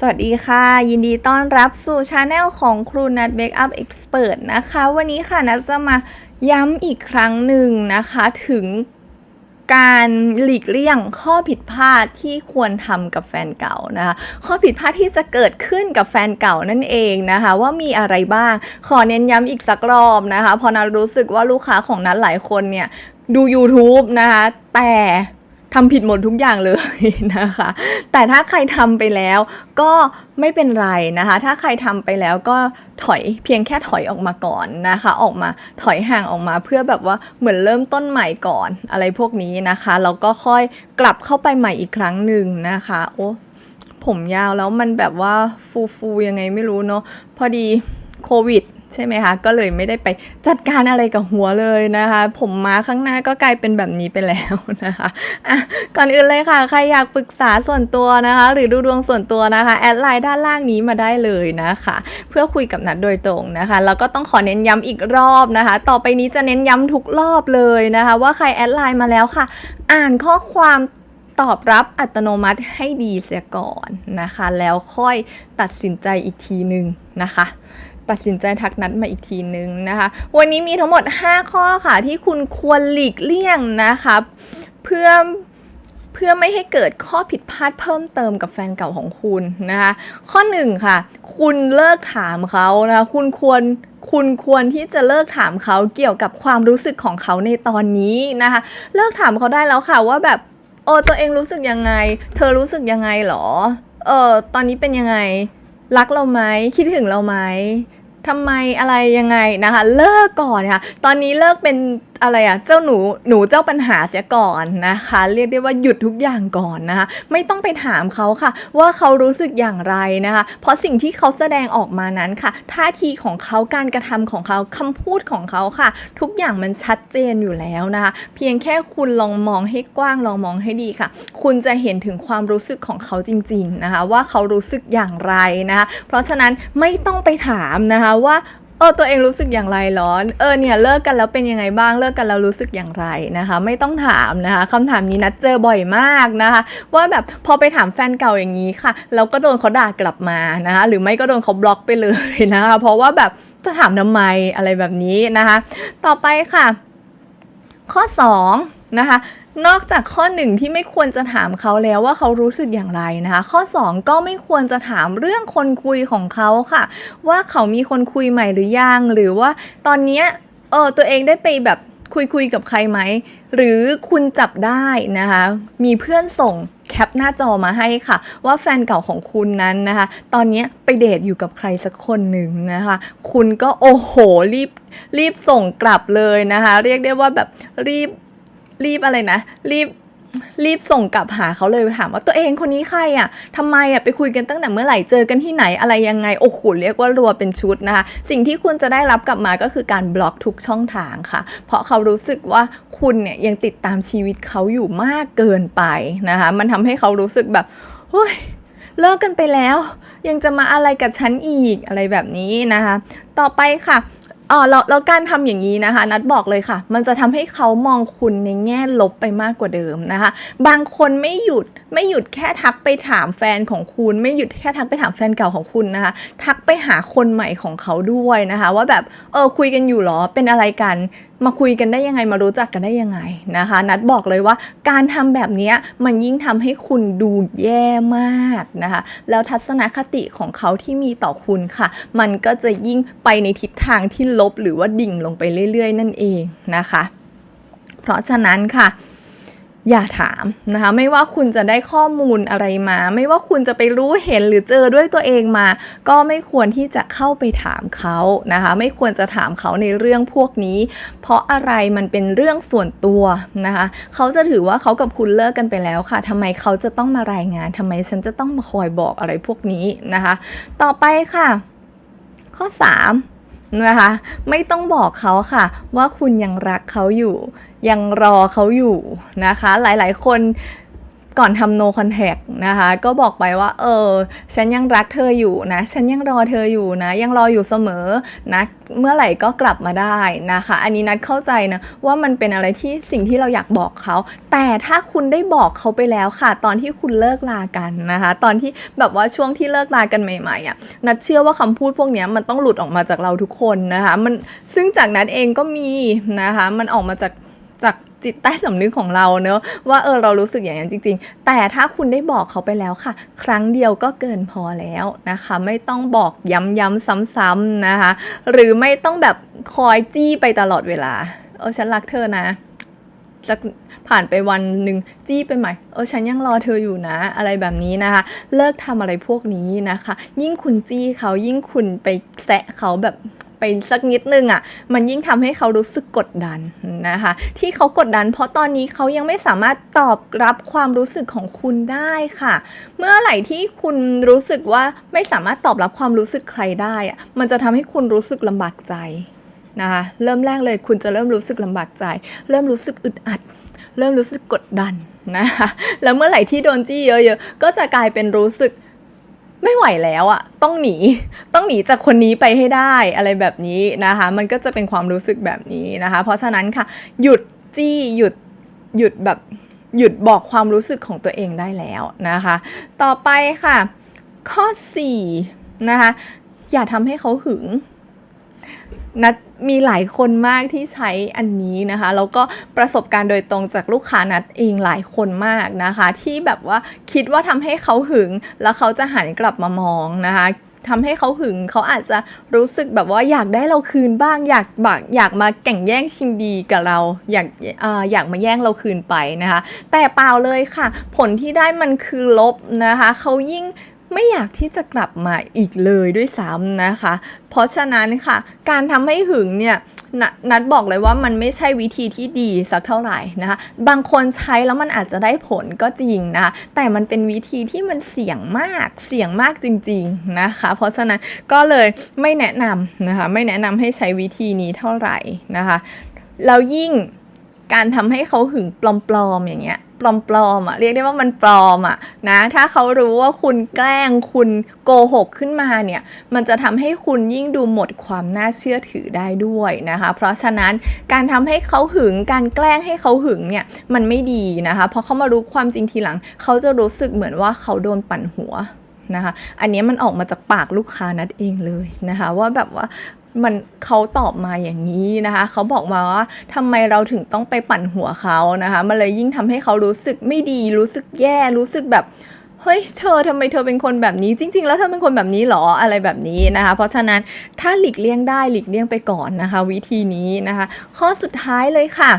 สวัสดีค่ะ ยินดีต้อนรับสู่ชาแนลของครูนัทเบคอัพเอ็กซ์เพรสนะคะ วันนี้ค่ะนัทจะมาย้ำอีกครั้งหนึ่งนะคะ ถึงการหลีกเลี่ยงข้อผิดพลาดที่ควรทำกับแฟนเก่านะคะ ข้อผิดพลาดที่จะเกิดขึ้นกับแฟนเก่านั่นเองนะคะ ว่ามีอะไรบ้าง ขอเน้นย้ำอีกสักรอบนะคะเพอนัทรู้สึกว่าลูกค้าของนัทหลายคนเนี่ยดู YouTube นะคะ แต่ ทำผิดหมดทุกอย่างเลยนะคะ แต่ถ้าใครทำไปแล้วก็ไม่เป็นไรนะคะ ถ้าใครทำไปแล้วก็ถอยเพียงแค่ถอยออกมาก่อนนะคะ ออกมาถอยห่างออกมาเพื่อแบบว่าเหมือนเริ่มต้นใหม่ก่อนอะไรพวกนี้นะคะแล้วก็ค่อยกลับเข้าไปใหม่อีกครั้งหนึ่งนะคะ โอ้ผมยาวแล้วมันแบบว่าฟูฟูๆยังไงไม่รู้เนาะพอดีโควิด ใช่ไหมคะ ก็เลยไม่ได้ไปจัดการอะไรกับหัวเลยนะคะ ผมมาข้างหน้าก็กลายเป็นแบบนี้ไปแล้วนะคะะก่อนอื่นเลยค่ะ ใครอยากปรึกษาส่วนตัวนะคะ หรือดูดวงส่วนตัวนะคะ แอดไลน์ด้านล่างนี้มาได้เลยนะคะ เพื่อคุยกับนัดโดยตรงนะคะ แล้วก็ต้องขอเน้นย้ำอีกรอบนะคะ ต่อไปนี้จะเน้นย้ำทุกรอบเลยนะคะ ว่าใครแอดไลน์มาแล้วค่ะ อ่านข้อความตอบรับอัตโนมัติให้ดีเสียก่อนนะคะ แล้วค่อยตัดสินใจอีกทีหนึ่งนะคะ ตัดสินใจทักนัดมาอีกทีนึงนะคะ วันนี้มีทั้งหมด 5 ข้อค่ะ ที่คุณควรหลีกเลี่ยงนะคะเพื่อเพื่อไม่ให้เกิดข้อผิดพลาดเพิ่มเติมกับแฟนเก่าของคุณนะคะ ข้อหนึ่งค่ะ คุณเลิกถามเขานะคะคุณควรคุณควรที่จะเลิกถามเขาเกี่ยวกับความรู้สึกของเขาในตอนนี้นะคะ เลิกถามเขาได้แล้วค่ะว่าแบบโอ้ตัวเองรู้สึกยังไง เธอรู้สึกยังไงหรอ เออตอนนี้เป็นยังไง รักเราไหมคิดถึงเราไหม ทำไมอะไรยังไงนะคะ เลิกก่อนค่ะ ตอนนี้เลิกเป็น อะไรอะเจ้าหนูหนูเจ้าปัญหาเสียก่อนนะคะ เรียกได้ว่าหยุดทุกอย่างก่อนนะคะ ไม่ต้องไปถามเขาค่ะ ว่าเขารู้สึกอย่างไรนะคะ เพราะสิ่งที่เขาแสดงออกมานั้นค่ะท่าทีของเขาการกระทำของเขาคำพูดของเขาค่ะ ทุกอย่างมันชัดเจนอยู่แล้วนะคะ เพียงแค่คุณลองมองให้กว้างลองมองให้ดีค่ะ คุณจะเห็นถึงความรู้สึกของเขาจริง ๆนะคะ ว่าเขารู้สึกอย่างไรนะคะ เพราะฉะนั้นไม่ต้องไปถามนะคะว่า เออตัวเองรู้สึกอย่างไรหรอเออเนี่ยเลิกกันแล้วเป็นยังไงบ้างเลิกกันแล้วรู้สึกอย่างไรนะคะ ไม่ต้องถามนะคะคำถามนี้นัดเจอบ่อยมากนะคะ ว่าแบบพอไปถามแฟนเก่าอย่างนี้ค่ะแล้วก็โดนเขาด่ากลับมานะคะ หรือไม่ก็โดนเขาบล็อกไปเลยนะคะ เพราะว่าแบบจะถามทำไมอะไรแบบนี้นะคะ ต่อไปค่ะ ข้อ2นะคะ นอกจากข้อหนึ่งที่ไม่ควรจะถามเขาแล้วว่าเขารู้สึกอย่างไรนะคะ ข้อ 2 ก็ไม่ควรจะถามเรื่องคนคุยของเขาค่ะ ว่าเขามีคนคุยใหม่หรือยังหรือว่าตอนนี้เออตัวเองได้ไปแบบคุยคุยกับใครไหม หรือคุณจับได้นะคะ มีเพื่อนส่งแคปหน้าจอมาให้ค่ะ ว่าแฟนเก่าของคุณนั้นนะคะ ตอนนี้ไปเดทอยู่กับใครสักคนหนึ่งนะคะ คุณก็โอ้โหรีบรีบส่งกลับเลยนะคะ เรียกได้ว่าแบบรีบ รีบอะไรนะ รีบรีบส่งกลับหาเขาเลยถามว่าตัวเองคนนี้ใครอะทำไมอะไปคุยกันตั้งแต่เมื่อไหร่เจอกันที่ไหนอะไรยังไงโอ้โหเรียกว่ารัวเป็นชุดนะคะ สิ่งที่คุณจะได้รับกลับมาก็คือการบล็อกทุกช่องทางค่ะ เพราะเขารู้สึกว่าคุณเนี่ยยังติดตามชีวิตเขาอยู่มากเกินไปนะคะ มันทำให้เขารู้สึกแบบเฮ้ยเลิกกันไปแล้ว ยังจะมาอะไรกับฉันอีกอะไรแบบนี้นะคะ ต่อไปค่ะ อ๋อแล้วแล้วการทำอย่างนี้นะคะ นัดบอกเลยค่ะ มันจะทำให้เขามองคุณในแง่ลบไปมากกว่าเดิมนะคะ บางคนไม่หยุดไม่หยุดแค่ทักไปถามแฟนของคุณ ไม่หยุดแค่ทักไปถามแฟนเก่าของคุณนะคะ ทักไปหาคนใหม่ของเขาด้วยนะคะ ว่าแบบเออคุยกันอยู่เหรอเป็นอะไรกัน มาคุยกันได้ยังไงมารู้จักกันได้ยังไงนะคะ นัดบอกเลยว่าการทำแบบนี้มันยิ่งทำให้คุณดูแย่มากนะคะ แล้วทัศนคติของเขาที่มีต่อคุณค่ะ มันก็จะยิ่งไปในทิศทางที่ลบหรือว่าดิ่งลงไปเรื่อย ๆ นั่นเองนะคะ เพราะฉะนั้นค่ะ อย่าถามนะคะ ไม่ว่าคุณจะได้ข้อมูลอะไรมา ไม่ว่าคุณจะไปรู้เห็นหรือเจอด้วยตัวเองมา ก็ไม่ควรที่จะเข้าไปถามเขานะคะ ไม่ควรจะถามเขาในเรื่องพวกนี้ เพราะอะไรมันเป็นเรื่องส่วนตัวนะคะ เขาจะถือว่าเขากับคุณเลิกกันไปแล้วค่ะทำไมเขาจะต้องมารายงานทำไมฉันจะต้องมาคอยบอกอะไรพวกนี้นะคะ ต่อไปค่ะ ข้อ 3 นะคะ ไม่ต้องบอกเขาค่ะ ว่าคุณยังรักเขาอยู่ ยังรอเขาอยู่นะคะ หลายๆ คน ก่อนทำ no contact นะคะ ก็บอกไปว่า เออ ฉันยังรักเธออยู่นะ ฉันยังรอเธออยู่นะ ยังรออยู่เสมอนะ เมื่อไหร่ก็กลับมาได้นะคะ อันนี้นัดเข้าใจนะว่ามันเป็นอะไรที่สิ่งที่เราอยากบอกเขา แต่ถ้าคุณได้บอกเขาไปแล้วค่ะ ตอนที่คุณเลิกลากันนะคะ ตอนที่แบบว่าช่วงที่เลิกลากันใหม่ๆอะ นัดเชื่อว่าคำพูดพวกนี้มันต้องหลุดออกมาจากเราทุกคนนะคะ มันซึ่งจากนัดเองก็มีนะคะ มันออกมาจากจาก จิตใต้สำนึกของเราเนอะว่าเออเรารู้สึกอย่างนั้นจริง ๆ แต่ถ้าคุณได้บอกเขาไปแล้วค่ะ ครั้งเดียวก็เกินพอแล้วนะคะ ไม่ต้องบอกย้ำๆซ้ำๆนะคะ หรือไม่ต้องแบบคอยจี้ไปตลอดเวลา เออฉันรักเธอนะสักผ่านไปวันหนึ่งจี้ไปใหม่เออฉันยังรอเธออยู่นะ อะไรแบบนี้นะคะ เลิกทำอะไรพวกนี้นะคะ ยิ่งคุณจี้เขายิ่งคุณไปแซะเขาแบบ ไปสักนิดนึงอะ่ะ มันยิ่งทำให้เขารู้สึกกดดันนะคะ ที่เขากดดัน เพราะตอนนี้เขายังไม่สามารถตอบรับความรู้สึกของคุณได้ค่ะ เมื่อไหร่ที่คุณรู้สึกว่าไม่สามารถตอบรับความรู้สึกใครได้อะมันจะทำให้คุณรู้สึกลำบากใจนะคะเริ่มแรกเลยคุณจะเริ่มรู้สึกลำบากใจ เริ่มรู้สึกอึดอัด เริ่มรู้สึกกดดันนะคะแล้วเมื่อไหร่ที่โดนจี้เยอะๆก็จะกลายเป็นรู้สึก ไม่ไหวแล้วอะต้องหนีต้องหนีจากคนนี้ไปให้ได้อะไรแบบนี้นะคะ มันก็จะเป็นความรู้สึกแบบนี้นะคะ เพราะฉะนั้นค่ะ หยุดจี้หยุดหยุดแบบหยุดบอกความรู้สึกของตัวเองได้แล้วนะคะ ต่อไปค่ะ ข้อ4นะคะอย่าทำให้เขาหึง นัดมีหลายคนมากที่ใช้อันนี้นะคะแล้วก็ประสบการณ์โดยตรงจากลูกค้านัดเองหลายคนมากนะคะ ที่แบบว่าคิดว่าทำให้เขาหึง แล้วเขาจะหันกลับมามองนะคะทำให้เขาหึงเขาอาจจะรู้สึกแบบว่าอยากได้เราคืนบ้าง อยากบากอยากมาแก่งแย่งชิงดีกับเรา อยากเอออยากมาแย่งเราคืนไปนะคะ แต่เปล่าเลยค่ะ ผลที่ได้มันคือลบนะคะเขายิ่ง ไม่อยากที่จะกลับมาอีกเลยด้วยซ้ำนะคะ เพราะฉะนั้นค่ะ การทำให้หึงเนี่ยนนัดบอกเลยว่ามันไม่ใช่วิธีที่ดีสักเท่าไหร่นะคะ บางคนใช้แล้วมันอาจจะได้ผลก็จริงนะคะ แต่มันเป็นวิธีที่มันเสี่ยงมาก เสี่ยงมากจริงๆนะคะ เพราะฉะนั้นก็เลยไม่แนะนำนะคะ ไม่แนะนำให้ใช้วิธีนี้เท่าไหร่นะคะ แล้วยิ่งการทำให้เขาหึงปลอมๆอย่างเงี้ย ปลอมๆอะเรียกได้ว่ามันปลอมอะนะถ้าเขารู้ว่าคุณแกล้งคุณโกหกขึ้นมาเนี่ยมันจะทำให้คุณยิ่งดูหมดความน่าเชื่อถือได้ด้วยนะคะ เพราะฉะนั้นการทำให้เขาหึงการแกล้งให้เขาหึงเนี่ยมันไม่ดีนะคะเพราะเขามารู้ความจริงทีหลัง เขาจะรู้สึกเหมือนว่าเขาโดนปั่นหัวนะคะ อันนี้มันออกมาจากปากลูกค้านัดเองเลยนะคะ ว่าแบบว่า มันเขาตอบมาอย่างนี้นะคะเขาบอกมาว่าทำไมเราถึงต้องไปปั่นหัวเขานะคะมันเลยยิ่งทำให้เขารู้สึกไม่ดีรู้สึกแย่รู้สึกแบบเฮ้ยเธอทำไมเธอเป็นคนแบบนี้จริง ๆ แล้วเธอเป็นคนแบบนี้เหรออะไรแบบนี้นะคะ เพราะฉะนั้นถ้าหลีกเลี่ยงได้หลีกเลี่ยงไปก่อนนะคะ วิธีนี้นะคะ ข้อสุดท้ายเลยค่ะ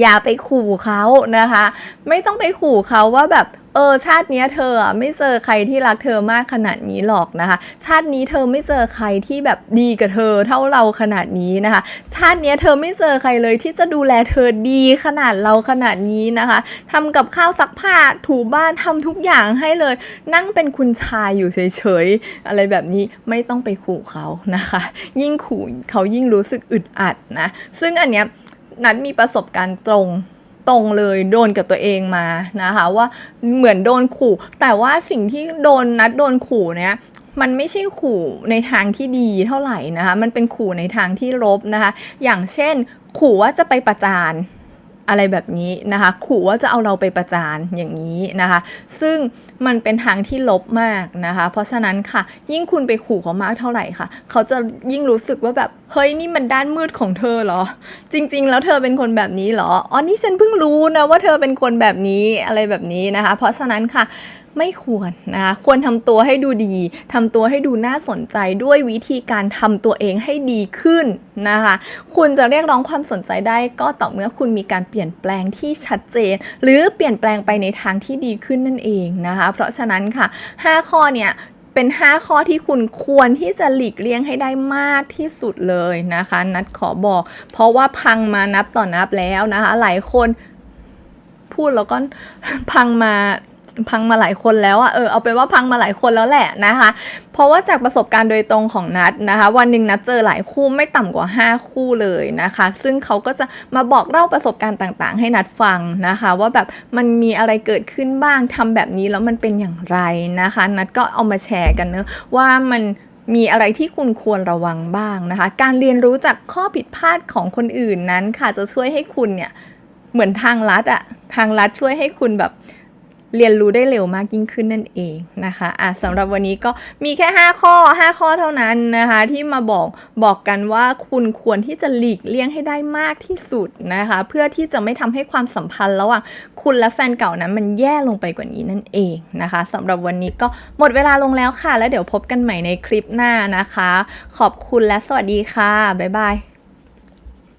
อย่าไปขู่เขานะคะ ไม่ต้องไปขู่เขาว่าแบบเออชาตินี้เธอไม่เจอใครที่รักเธอมากขนาดนี้หรอกนะคะ ชาตินี้เธอไม่เจอใครที่แบบดีกับเธอเท่าเราขนาดนี้นะคะ ชาตินี้เธอไม่เจอใครเลยที่จะดูแลเธอดีขนาดเราขนาดนี้นะคะทำกับข้าวซักผ้าถูบ้านทำทุกอย่างให้เลย นั่งเป็นคุณชายอยู่เฉยๆอะไรแบบนี้ไม่ต้องไปขู่เขานะคะ ยิ่งขู่เขายิ่งรู้สึกอึดอัดนะซึ่งอันเนี้ย นัดมีประสบการณ์ตรงตรงเลยโดนกับตัวเองมานะคะว่าเหมือนโดนขู่ แต่ว่าสิ่งที่โดนนัดโดนขู่เนี่ยมันไม่ใช่ขู่ในทางที่ดีเท่าไหร่นะคะ มันเป็นขู่ในทางที่ลบนะคะ อย่างเช่น ขู่ว่าจะไปประจาน อะไรแบบนี้นะคะขู่ว่าจะเอาเราไปประจานอย่างนี้นะคะ ซึ่งมันเป็นทางที่ลบมากนะคะ เพราะฉะนั้นค่ะ ยิ่งคุณไปขู่เขามากเท่าไหร่ค่ะ เขาจะยิ่งรู้สึกว่าแบบเฮ้ยนี่มันด้านมืดของเธอเหรอ จริง ๆ แล้วเธอเป็นคนแบบนี้เหรออ๋อนี่ฉันเพิ่งรู้นะว่าเธอเป็นคนแบบนี้อะไรแบบนี้นะคะ เพราะฉะนั้นค่ะ ไม่ควรนะคะควรทำตัวให้ดูดีทำตัวให้ดูน่าสนใจด้วยวิธีการทำตัวเองให้ดีขึ้นนะคะคุณจะเรียกร้องความสนใจได้ก็ต่อเมื่อคุณมีการเปลี่ยนแปลงที่ชัดเจน หรือเปลี่ยนแปลงไปในทางที่ดีขึ้นนั่นเองนะคะ เพราะฉะนั้นค่ะ 5 ข้อเนี่ยเป็น 5 ข้อที่คุณควรที่จะหลีกเลี่ยงให้ได้มากที่สุดเลยนะคะ นัดขอบอก เพราะว่าพังมานับต่อนับแล้วนะคะ หลายคนพูดแล้วก็พังมา พังมาหลายคนแล้วอะเออเอาเป็นว่าพังมาหลายคนแล้วแหละนะคะ เพราะว่าจากประสบการณ์โดยตรงของนัดนะคะ วันหนึ่งนัดเจอหลายคู่ไม่ต่ำกว่า 5 คู่เลยนะคะ ซึ่งเขาก็จะมาบอกเล่าประสบการณ์ต่างๆ ให้นัดฟังนะคะ ว่าแบบมันมีอะไรเกิดขึ้นบ้างทำแบบนี้แล้วมันเป็นอย่างไรนะคะ นัดก็เอามาแชร์กันเนอะว่ามันมีอะไรที่คุณควรระวังบ้างนะคะ การเรียนรู้จากข้อผิดพลาดของคนอื่นนั้นค่ะจะช่วยให้คุณเนี่ยเหมือนทางลัดอะทางลัดช่วยให้คุณแบบ เรียนรู้ได้เร็วมากยิ่งขึ้นนั่นเองนะคะอะสำหรับวันนี้ก็มีแค่ 5 ข้อ 5 ข้อเท่านั้นนะคะ ที่มาบอกบอกกันว่าคุณควรที่จะหลีกเลี่ยงให้ได้มากที่สุดนะคะ เพื่อที่จะไม่ทำให้ความสัมพันธ์ระหว่างคุณและแฟนเก่านั้นมันแย่ลงไปกว่านี้นั่นเองนะคะสำหรับวันนี้ก็หมดเวลาลงแล้วค่ะ แล้วเดี๋ยวพบกันใหม่ในคลิปหน้านะคะ ขอบคุณและสวัสดีค่ะบ๊ายบาย